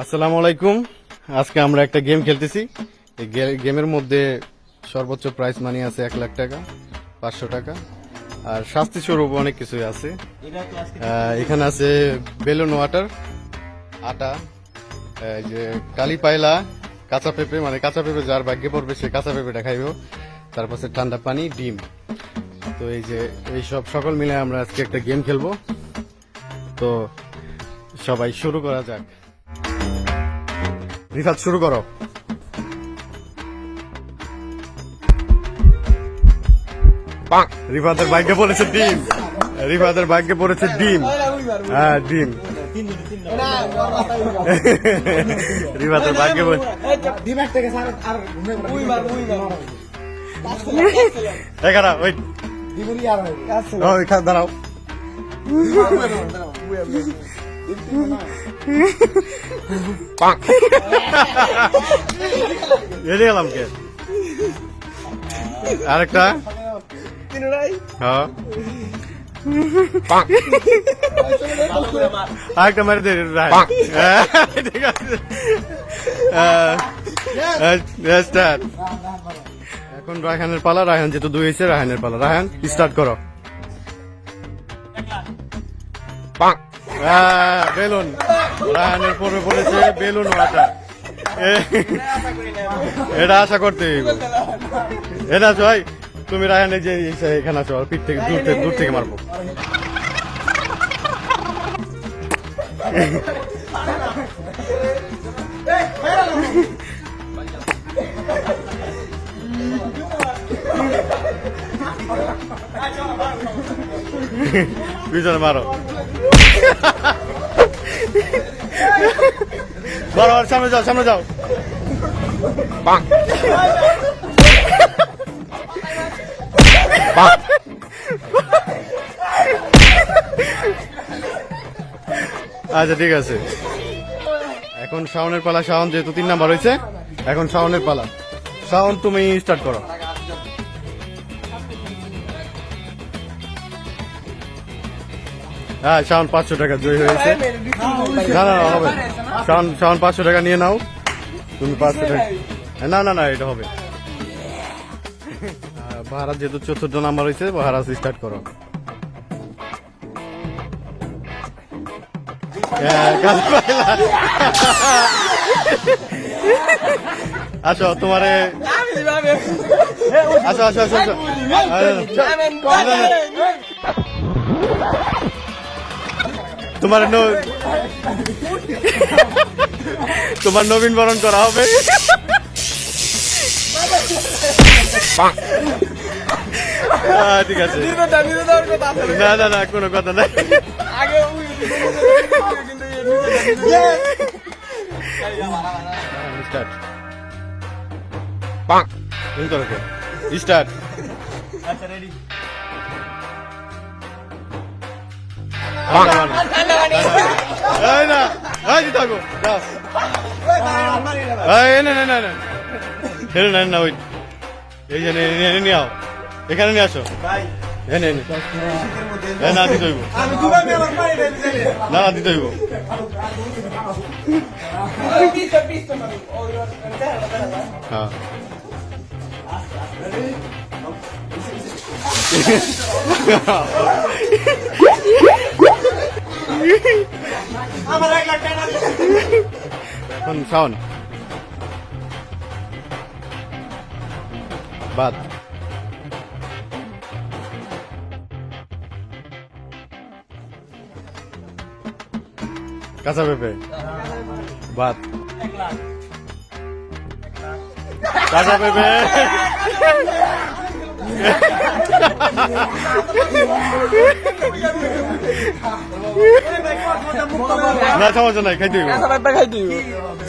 আসসালামু আলাইকুম। আজকে আমরা একটা গেম খেলতেছি। এই গেমের মধ্যে সর্বোচ্চ প্রাইস মানি আছে এক লাখ টাকা পাঁচশো টাকা। আর শাস্তি স্বরূপ অনেক কিছুই আছে। এখানে আছে বেলুন ওয়াটার আটা এই যে কালি পায়লা কাঁচা পেঁপে মানে কাঁচা পেঁপে যার ভাগ্যে পড়বে সে কাঁচা পেঁপেটা খাইব। তারপর ঠান্ডা পানি ডিম। তো এই যে এই সব সকল মিলে আমরা আজকে একটা গেম খেলব। তো সবাই শুরু করা যাক। রিফাত শুরু করো। রিফাতের ভাগ্যে পড়েছে ডিম। রিফাতের ভাগ্যে পড়েছে ডিম। হ্যাঁ ডিম। রিফাতের ভাগ্যে দাঁড়াও। এড়ে গেলাম কে আরেকটা হ্যাঁ আরেকটা মারি দে ঠিক আছে এখন রায়হানের পালা রায়হান যেহেতু দুই হয়েছে রায়হানের পালা রায়হান স্টার্ট করো। আহ, বেলুন। রায়হানের পরে পড়েছে বেলুন এ- এটা আশা করতে এটা ভাই তুমি রায়হানের যে এখানে আছো পিঠ থেকে দূর থেকে দূর থেকে মারবো। মারো। মারো মারো, সামনে যাও সামনে যাও। আচ্ছা ঠিক আছে। এখন শাওনের পালা শাওন যেহেতু তিন নাম্বার হয়েছে এখন শাওনের পালা। শাওন তুমি স্টার্ট করো। হ্যাঁ শাওন পাঁচশো টাকা জয় হয়েছে। না না হবে। শাওন শাওন পাঁচশো টাকা নিয়ে নাও। তুমি পাঁচশো টাকা না না না এটা হবে। ভাড়া যেহেতু চতুর্থ নাম্বার হয়েছে ভাড়া স্টার্ট করো। হ্যাঁ। আসো তোমারে আসো আসো আসো আসো। তোমার ন- তোমার নবীন বরণ করা হবে। ঠিক আছে। না না না কোনো কথা নাই। স্টার্ট পাক স্টার্ট এই না এখানে নিয়ে আসো না দিতে হইব না না দিতে হইব হ্যাঁ এখন শাওন। বাদ। কাঁচা পেঁপে। বাদ। কাঁচা পেঁপে। না সমস্যা নাই খাইতে হইব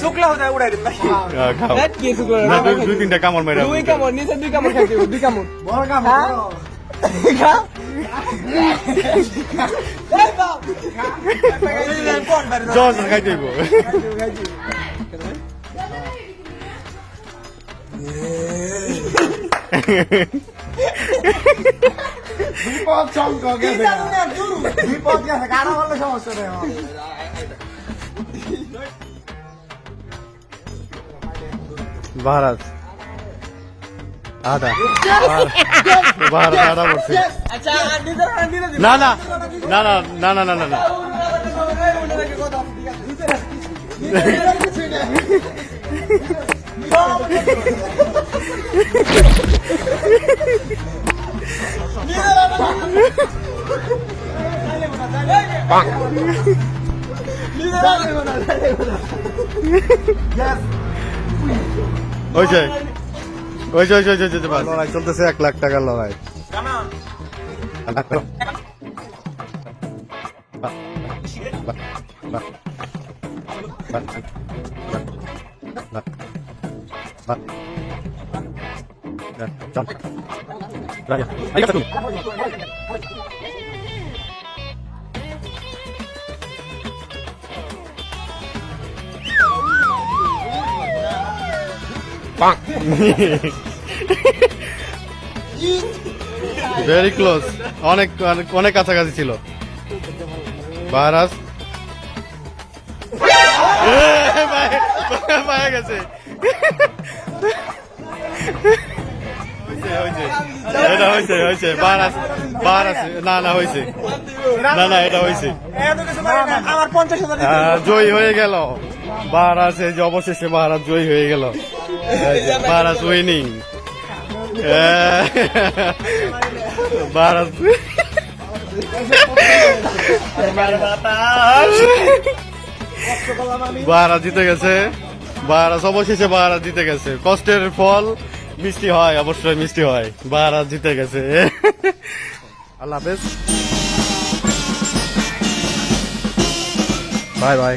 শুক্লা হতে উড়াই দিন ভাই আহ, খাও দেখ কি শুক্লা না দুই দুই তিনটা কামড় মেরা দুই কামড় নিচে দুই কামড় খাইতে হবে, দুই কামড় বড় কাম হ্যাঁ? খা জস খাইতে হইব বিপদ সংখ্যক বিপদ গেছে কারও হলে সমস্যা নেই ভারত। আদা। ভারত আদা করছে না না না না না না না না। না ওই যে ওই যে ওই যে ওই যে লড়াই চলতেছে এক লাখ টাকার লড়াই। রাজা ปัง ভেরি ক্লোজ অনেক অনেক কাছাকাছি ছিল। বাহারাজ পায়ে গেছে। এটা হয়েছে হয়েছে বার বার আছে না না হয়েছে না না, এটা হয়েছে জয়ী হয়ে গেল। বার আছে যে অবশেষে বাহারাজ জয়ী হয়ে গেল। এই যে বারাস উইনিং বারাস। বারাস জিতে গেছে। বারাস অবশেষে বারাস জিতে গেছে। কষ্টের ফল মিষ্টি হয় অবশ্যই মিষ্টি হয়। বারাস জিতে গেছে। আল্লাহ হাফেজ। Bye bye.